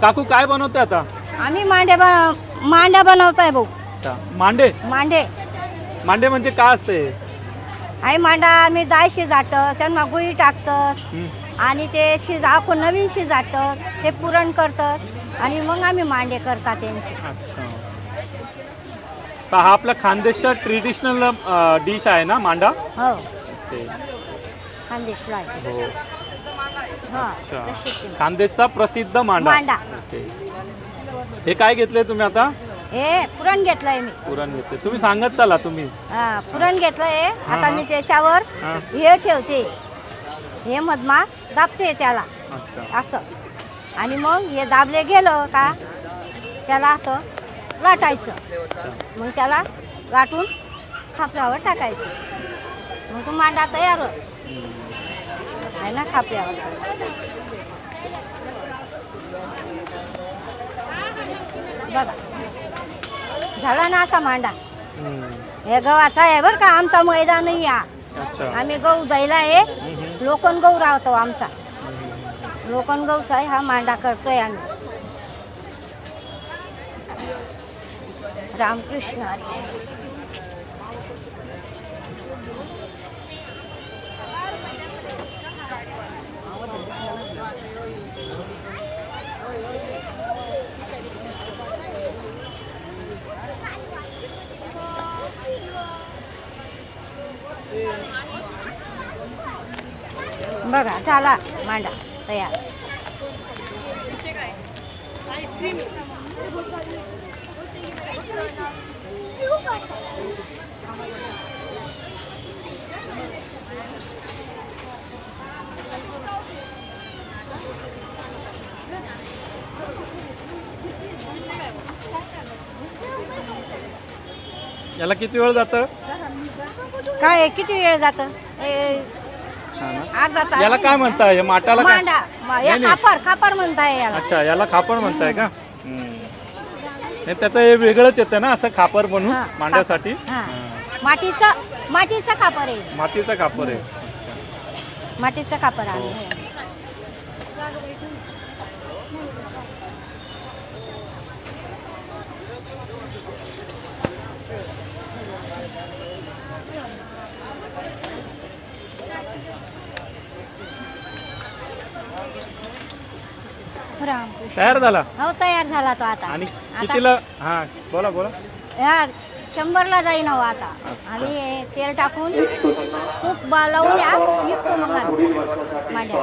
काकू काय बनवते आता? आम्ही मांडे बन मांड्या बनवताय भाऊ. अच्छा मांडे? मांडे. मांडे म्हणजे काय असते? आई मांडा आम्ही डाळ शिजाटं त्यांना गुळी टाकतात हं. आणि ते शिजा नवीन शिजाटं ते पुरण करतात आणि मग आम्ही मांडे करतात त्यांचे. अच्छा. तर हा आपला खानदेशचा ट्रेडिशनल डिश आहे ना मांडा? हो. ओके. खानदेशला आहे. हो. हा. अच्छा. प्रसिद्ध. खानदेशचा प्रसिद्ध मांडा. मांडा. ओके. हे काय घेतले तुम्ही आता? हे पुरण घेतलंय मी. पुरण घेतले तुम्ही सांगत चला तुम्ही. हा पुरण घेतलंय आता हा. मी त्याच्यावर हा. हे ठेवते. हे मधमा दाबते त्याला. अच्छा. असं. आणि मग हे दाबले गेलं का त्याला असं लाटायचं. अच्छा. मग त्याला लाटून खापऱ्यावर टाकायचं. मग तो मांडा तयार आहे ना खापऱ्यावर बघा. झाला ना असा मांडा. हे गव्हाचा आहे बरं का आमचा मैदान नाही हा. अच्छा. आम्ही गहू जायला आहे. लोकन गहू राहतो आमचा. लोकन गहूचा आहे हा मांडा करतोय आम्ही. रामकृष्ण. बघा झाला मांडा तयार. याला किती वेळ जातं काय आहे? किती वेळ जात हा ना? अर्धा तास याला काय म्हणताय या माटाला काय मांडा मा- या नाही, नाही. खापर खापर म्हणताय याला अच्छा याला खापर म्हणताय का हम्म. नाही, त्याचं हे वेगळंच येतं ना असं खापर बनवून हा, मांड्यासाठी हा. हा. मातीचं मातीचं खापर आहे मातीचं खापर आहे. मातीचं खापर आहे रामकृष्ण तयार झाला हो तयार झाला तो आता आणि आता कितीला हा बोला बोला या शंभरला जाईन हो आता अच्छा. आणि हे तेल टाकून तूप बा- लावून या निघतो मग आम्ही मांड्या